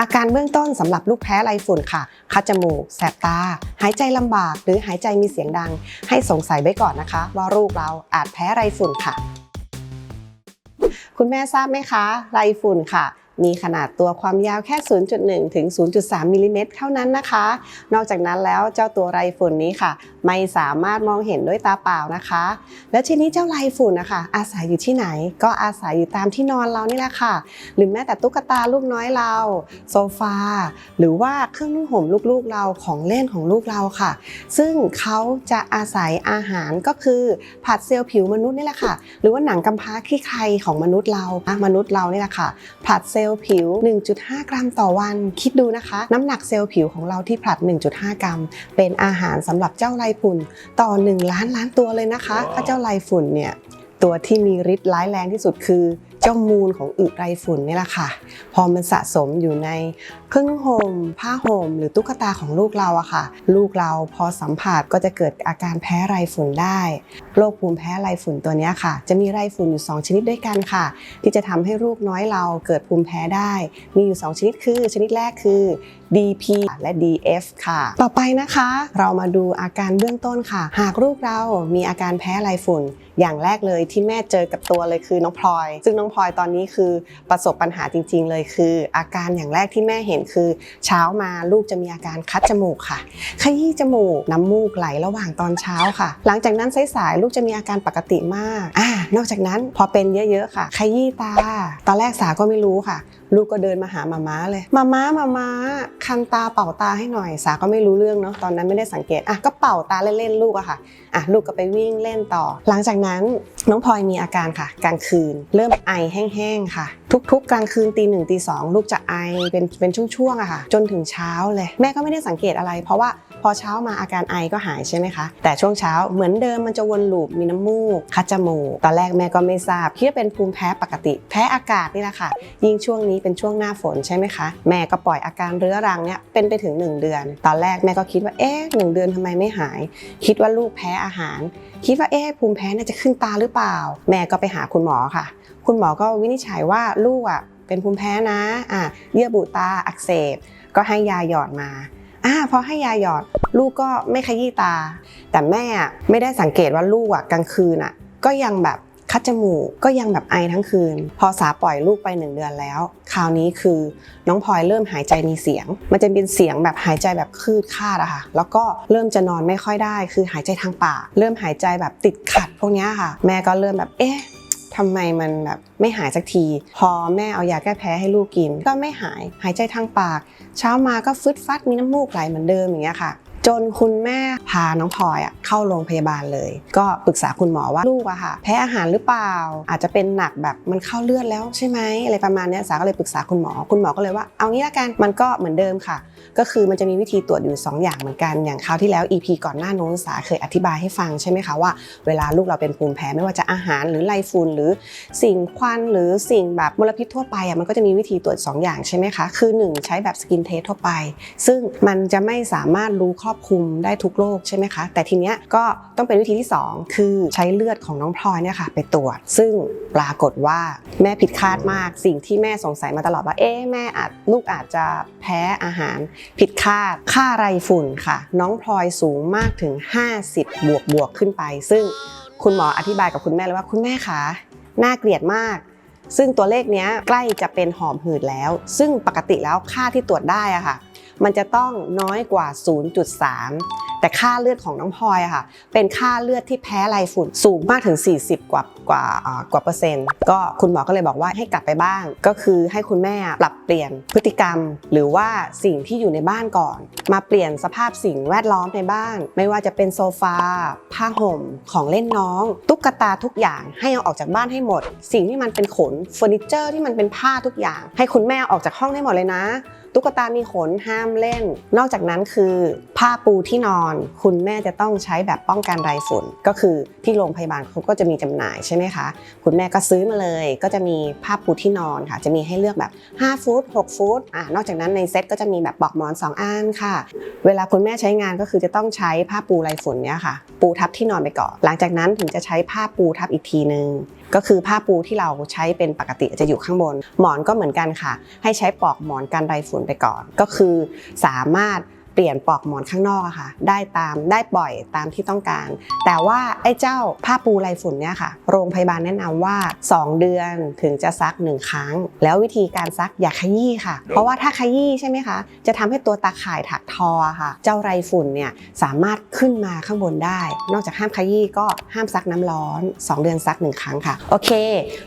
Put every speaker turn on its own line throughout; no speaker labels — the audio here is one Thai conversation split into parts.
อาการเบื้องต้นสำหรับลูกแพ้ไรฝุ่นค่ะ คัดจมูก แสบตา หายใจลำบาก หรือหายใจมีเสียงดัง ให้สงสัยไว้ก่อนนะคะ ว่าลูกเราอาจแพ้ไรฝุ่นค่ะ คุณแม่ทราบไหมคะ ไรฝุ่นค่ะ มีขนาดตัวความยาวแค่ 0.1 ถึง 0.3มิลลิเมตรเท่านั้นนะคะ นอกจากนั้นแล้วเจ้าตัวไรฝุ่นนี้ค่ะ ไม่สามารถมองเห็นด้วยตาเปล่านะคะ แล้วทีนี้เจ้าไรฝุ่นนะคะอาศัยอยู่ที่ไหน ก็อาศัยอยู่ตามที่นอนเรานี่แหละค่ะ หรือแม้แต่ตุ๊กตาลูกน้อยเรา โซฟา หรือว่าเครื่องนุ่งห่มลูกๆเราของเล่นของลูกเราค่ะ ซึ่งเขาจะอาศัยอาหารก็คือผัดเซลล์ผิวมนุษย์นี่แหละค่ะ หรือว่าหนังกำพร้าขี้ใครของมนุษย์เราอะมนุษย์เรานี่แหละค่ะผลัดเซลล์ผิว 1.5 กรัมต่อวัน คิดดูนะคะ น้ำหนักเซลล์ผิวของเราที่ผลัด 1.5 กรัม เป็นอาหารสำหรับเจ้าไรฝุ่นต่อ 1 ล้านล้านตัวเลยนะคะถ้าเจ้าไรฝุ่นเนี่ยตัวที่มีฤทธิ์ร้ายแรงที่สุดคือ เจ้ามูลของอึไรฝุ่นนี่แหละค่ะ พอมันสะสมอยู่ในเครื่องนุ่งห่มผ้าห่มหรือตุ๊กตาของลูกเราอะค่ะ ลูกเราพอสัมผัสก็จะเกิดอาการแพ้ไรฝุ่นได้โรคภูมิแพ้ไรฝุ่นตัวนี้ค่ะ จะมีไรฝุ่นอยู่ 2 ชนิดด้วยกันค่ะ ที่จะทำให้ลูกน้อยเราเกิดภูมิแพ้ได้ มีอยู่ 2 ชนิดคือ ชนิดแรกคือ DP และ DF ค่ะ ต่อไปนะคะ เรามาดูอาการเบื้องต้นค่ะ หากลูกเรามีอาการแพ้ไรฝุ่น อย่างแรกเลยที่แม่เจอกับตัวเลยคือน้องพลอย ซึ่งน้องพลอยตอนนี้คือประสบปัญหาจริง ๆ เลยคือ อาการอย่างแรกที่แม่เห็นคือ เช้ามาลูกจะมีอาการคัดจมูกค่ะ ขยี้จมูกน้ำมูกไหลระหว่างตอนเช้าค่ะ หลังจากนั้นสายๆลูกจะมีอาการปกติมากอ่า นอกจากนั้นพอเป็นเยอะๆค่ะขยี้ตา ตอนแรกสาก็ไม่รู้ค่ะ ลูกก็เดินมาหามาม้าเลย มาม้ามาม้าคันตาเป่าตาให้หน่อย สาก็ไม่รู้เรื่องเนาะตอนนั้นไม่ได้สังเกตอะก็เป่าตาเล่นๆลูกอะค่ะอะลูกก็ไปวิ่งเล่นต่อ หลังจากนั้นน้องพลอยมีอาการค่ะ กลางคืน เริ่มไอแห้งๆค่ะ ทุกๆ กลางคืนตีหนึ่งตีสองลูกจะไอเป็นเป็นช่วงๆอะค่ะ จนถึงเช้าเลย แม่ก็ไม่ได้สังเกตอะไร เพราะว่า พอเช้ามาอาการไอก็หายใช่ไหมคะ แต่ช่วงเช้าเหมือนเดิมมันจะวนลูปมีน้ำมูก คัดจมูก ตอนแรกแม่ก็ไม่ทราบ คิดว่าเป็นภูมิแพ้ปกติ แพ้อากาศนี่แหละค่ะ ยิ่งช่วงนี้เป็นช่วงหน้าฝนใช่ไหมคะ แม่ก็ปล่อยอาการเรื้อรังเนี่ยเป็นไปถึง 1 เดือน ตอนแรกแม่ก็คิดว่าเอ๊ะหนึ่งเดือนทำไมไม่หาย คิดว่าลูกแพ้อาหาร คิดว่าเอ๊ะภูมิแพ้น่าจะขึ้นตาหรือเปล่า แม่ก็ไปหาคุณหมอค่ะ คุณหมอก็วินิจฉัยว่าลูกอะเป็นภูมิแพ้นะอะเยื่อบุตาอักเสบ ก็ให้ยาหยอดมาอ่าพอให้ยาหยอด ลูกก็ไม่ขยี้ตา แต่แม่ไม่ได้สังเกตว่าลูกอะกลางคืนอะก็ยังแบบคัดจมูกก็ยังแบบไอทั้งคืน พอสาปล่อยลูกไปหนึ่งเดือนแล้ว คราวนี้คือน้องพลอยเริ่มหายใจมีเสียง มันจะเป็นเสียงแบบหายใจแบบคืดคาดอะค่ะ แล้วก็เริ่มจะนอนไม่ค่อยได้ คือหายใจทางปาก เริ่มหายใจแบบติดขัดพวกนี้ค่ะ แม่ก็เริ่มแบบเอ๊ะทำไมมันแบบไม่หายสักที พอแม่เอายาแก้แพ้ให้ลูกกิน ก็ไม่หายหายใจทางปาก เช้ามาก็ฟึดฟัดมีน้ำมูกไหลเหมือนเดิมอย่างเงี้ยค่ะ จนคุณแม่พาน้องพลอยเข้าโรงพยาบาลเลย ก็ปรึกษาคุณหมอว่าลูกอะค่ะ แพ้อาหารหรือเปล่า อาจจะเป็นหนักแบบมันเข้าเลือดแล้วใช่ไหมอะไรประมาณนี้สาก็เลยปรึกษาคุณหมอ คุณหมอก็เลยว่าเอางี้ละกันมันก็เหมือนเดิมค่ะ ก็คือมันจะมีวิธีตรวจอยู่ 2 อย่างเหมือนกันอย่างคราวที่แล้ว EP ก่อนหน้าโน้นสาเคยอธิบายให้ฟังใช่ไหมคะว่าเวลาลูกเราเป็นภูมิแพ้ไม่ว่าจะอาหารหรือไรฝุ่นหรือสิ่งควันหรือสิ่งแบบมลพิษทั่วไปอะมันก็จะมีวิธีตรวจ 2 อย่างใช่ไหมคะคือ 1 ใช้แบบสกินเทสทั่วไป ซึ่งมันจะไม่สามารถรู้ครอบคลุมได้ทุกโรคใช่ไหมคะ แต่ทีเนี้ยก็ต้องเป็นวิธีที่ 2 คือใช้เลือดของน้องพลอยเนี่ยค่ะไปตรวจ ซึ่งปรากฏว่าแม่ผิดคาดมากสิ่งที่แม่สงสัยมาตลอดว่าเอ๊ะแม่อาจลูกอาจจะแพ้อาหาร ผิดคาดค่าไรฝุ่นค่ะ น้องพลอยสูงมากถึง 50 บวกบวกขึ้นไป ซึ่งคุณหมออธิบายกับคุณแม่เลยว่าคุณแม่คะน่าเกลียดมากซึ่งตัวเลขเนี้ยใกล้จะเป็นหอมหืดแล้ว ซึ่งปกติแล้วค่าที่ตรวจได้อะค่ะ มันจะต้องน้อยกว่า 0.3 แต่ค่าเลือดของน้องพลอยค่ะ เป็นค่าเลือดที่แพ้ไรฝุ่นสูงมากถึง 40 กว่ากว่าอ่ากว่าเปอร์เซ็นต์ ก็คุณหมอก็เลยบอกว่าให้กลับไปบ้าง ก็คือให้คุณแม่ปรับเปลี่ยนพฤติกรรม หรือว่าสิ่งที่อยู่ในบ้านก่อน มาเปลี่ยนสภาพสิ่งแวดล้อมในบ้าน ไม่ว่าจะเป็นโซฟาผ้าห่มของเล่นน้อง ตุ๊กตาทุกอย่างให้เอาออกจากบ้านให้หมด สิ่งที่มันเป็นขนเฟอร์นิเจอร์ที่มันเป็นผ้าทุกอย่าง ให้คุณแม่ออกจากห้องได้หมดเลยนะ ตุ๊กตามีขนห้ามเล่น นอกจากนั้นคือผ้าปูที่นอน คุณแม่จะต้องใช้แบบป้องกันไรฝุ่น ก็คือที่โรงพยาบาลเขาก็จะมีจำหน่ายใช่ไหมคะ คุณแม่ก็ซื้อมาเลย ก็จะมีผ้าปูที่นอนค่ะ จะมีให้เลือกแบบ 5 ฟุต 6 ฟุตอะนอกจากนั้นในเซ็ตก็จะมีแบบปลอกหมอน 2อันค่ะ เวลาคุณแม่ใช้งานก็คือจะต้องใช้ผ้าปูไรฝุ่นเนี้ยค่ะ ปูทับที่นอนไปก่อน หลังจากนั้นถึงจะใช้ผ้าปูทับอีกทีนึงก็คือผ้าปูที่เราใช้เป็นปกติจะอยู่ข้างบน หมอนก็เหมือนกันค่ะ ให้ใช้ปลอกหมอนกันไรฝุ่นฝุ่นไปก่อน ก็คือสามารถเปลี่ยนปลอกหมอนข้างนอกอะค่ะ ได้ตามได้ปล่อยตามที่ต้องการ แต่ว่าไอ้เจ้าผ้าปูไรฝุ่นเนี่ยค่ะ โรงพยาบาลแนะนำว่า 2 เดือนถึงจะซัก1ครั้ง แล้ววิธีการซักอย่าขยี้ค่ะ เพราะว่าถ้าขยี้ใช่ไหมคะ จะทำให้ตัวตาข่ายถักทอค่ะ เจ้าไรฝุ่นเนี่ยสามารถขึ้นมาข้างบนได้ นอกจากห้ามขยี้ก็ห้ามซักน้ำร้อน 2 เดือนซัก1ครั้งค่ะ โอเค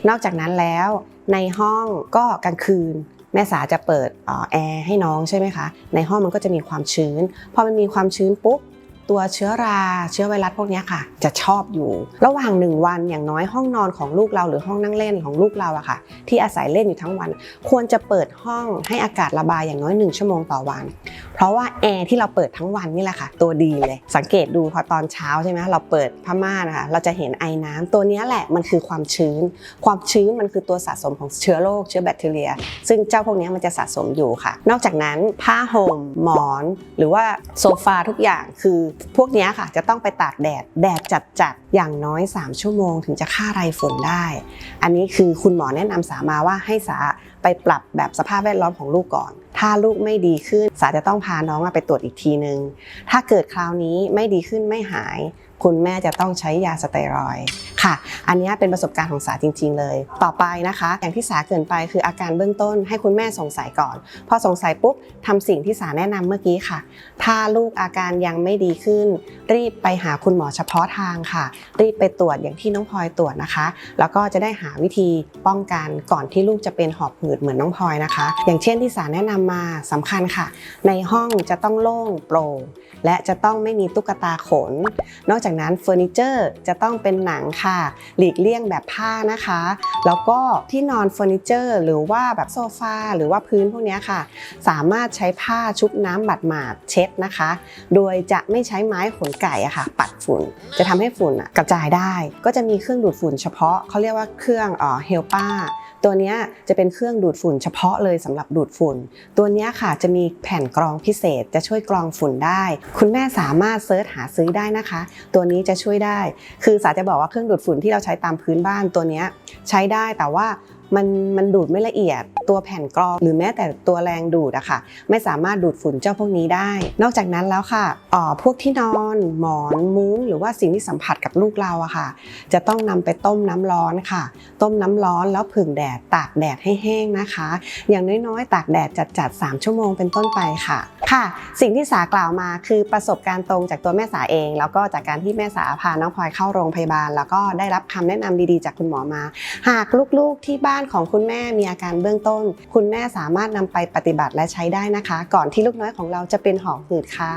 นอกจากนั้นแล้วในห้องก็กลางคืน แม่สาจะเปิดแอร์ให้น้องใช่ไหมคะ ในห้องมันก็จะมีความชื้น พอมันมีความชื้นปุ๊บ ตัวเชื้อราเชื้อไวรัสพวกนี้ค่ะ จะชอบอยู่ ระหว่างหนึ่งวันอย่างน้อยห้องนอนของลูกเราหรือห้องนั่งเล่นของลูกเราอะค่ะ ที่อาศัยเล่นอยู่ทั้งวัน ควรจะเปิดห้องให้อากาศระบายอย่างน้อย 1 ชั่วโมงต่อวัน เพราะว่าแอร์ที่เราเปิดทั้งวันนี่แหละค่ะ ตัวดีเลย สังเกตดูพอตอนเช้าใช่ไหมเราเปิดผ้าม่านนะคะเราจะเห็นไอน้ำตัวนี้แหละมันคือความชื้น ความชื้นมันคือตัวสะสมของเชื้อโรคเชื้อแบคทีเรีย ซึ่งเจ้าพวกนี้มันจะสะสมอยู่ค่ะ นอกจากนั้นผ้าห่มหมอน หรือว่าโซฟาทุกอย่างคือพวกนี้ค่ะจะต้องไปตากแดดแดดจัดๆอย่างน้อย 3 ชั่วโมงถึงจะฆ่าไรฝุ่นได้ อันนี้คือคุณหมอแนะนำสามาว่าให้สาไปปรับแบบสภาพแวดล้อมของลูกก่อน ถ้าลูกไม่ดีขึ้น สาจะต้องพาน้องไปตรวจอีกทีนึง ถ้าเกิดคราวนี้ไม่ดีขึ้นไม่หาย คุณแม่จะต้องใช้ยาสเตียรอยค่ะ อันนี้เป็นประสบการณ์ของสาจริง ๆ เลย ต่อไปนะคะ อย่างที่สาเกินไปคืออาการเบื้องต้นให้คุณแม่สงสัยก่อน พอสงสัยปุ๊บทำสิ่งที่สาแนะนำเมื่อกี้ค่ะ ถ้าลูกอาการยังไม่ดีขึ้น รีบไปหาคุณหมอเฉพาะทางค่ะ รีบไปตรวจอย่างที่น้องพลอยตรวจนะคะ แล้วก็จะได้หาวิธีป้องกันก่อนที่ลูกจะเป็นหอบหืดเหมือนน้องพลอยนะคะ อย่างเช่นที่สาแนะนำมาสำคัญค่ะ ในห้องจะต้องโล่งโปร่งและจะต้องไม่มีตุ๊กตาขน นอกจากนั้นเฟอร์นิเจอร์จะต้องเป็นหนังค่ะ หลีกเลี่ยงแบบผ้านะคะ แล้วก็ที่นอนเฟอร์นิเจอร์หรือว่าแบบโซฟาหรือว่าพื้นพวกนี้ค่ะ สามารถใช้ผ้าชุบน้ำบัดหมาดเช็ดนะคะ โดยจะไม่ใช้ไม้ขนไก่อะค่ะ ปัดฝุ่น จะทำให้ฝุ่นกระจายได้ ก็จะมีเครื่องดูดฝุ่นเฉพาะเขาเรียกว่าเครื่องเอ่อเฮลป้าตัวเนี้ยจะเป็นเครื่องดูดฝุ่นเฉพาะเลยสำหรับดูดฝุ่น ตัวเนี้ยค่ะจะมีแผ่นกรองพิเศษจะช่วยกรองฝุ่นได้ คุณแม่สามารถเซิร์ชหาซื้อได้นะคะ ตัววนี้จะช่วยได้ คือสาจะบอกว่าเครื่องดูดฝุ่นที่เราใช้ตามพื้นบ้านตัวนี้ใช้ได้แต่ว่า มันมันดูดไม่ละเอียดตัวแผ่นกรองหรือแม้แต่ตัวแรงดูดอะค่ะ ไม่สามารถดูดฝุ่นเจ้าพวกนี้ได้ นอกจากนั้นแล้วค่ะอ่อพวกที่นอนหมอนมุ้งหรือว่าสิ่งที่สัมผัสกับลูกเราอะค่ะ จะต้องนำไปต้มน้ำร้อนค่ะ ต้มน้ำร้อนแล้วผึ่งแดดตากแดดให้แห้งนะคะ อย่างน้อยๆ ตากแดดจัดๆ3ชั่วโมงเป็นต้นไปค่ะค่ะ สิ่งที่สากล่าวมาคือประสบการณ์ตรงจากตัวแม่สาเอง แล้วก็จากการที่แม่สาพาน้องพลอยเข้าโรงพยาบาล แล้วก็ได้รับคำแนะนำดีๆ จากคุณหมอมา หากลูกๆที่บ้านานของคุณแม่มีอาการเบื้องต้น คุณแม่สามารถนำไปปฏิบัติและใช้ได้นะคะ ก่อนที่ลูกน้อยของเราจะเป็นหอบหืดค่ะ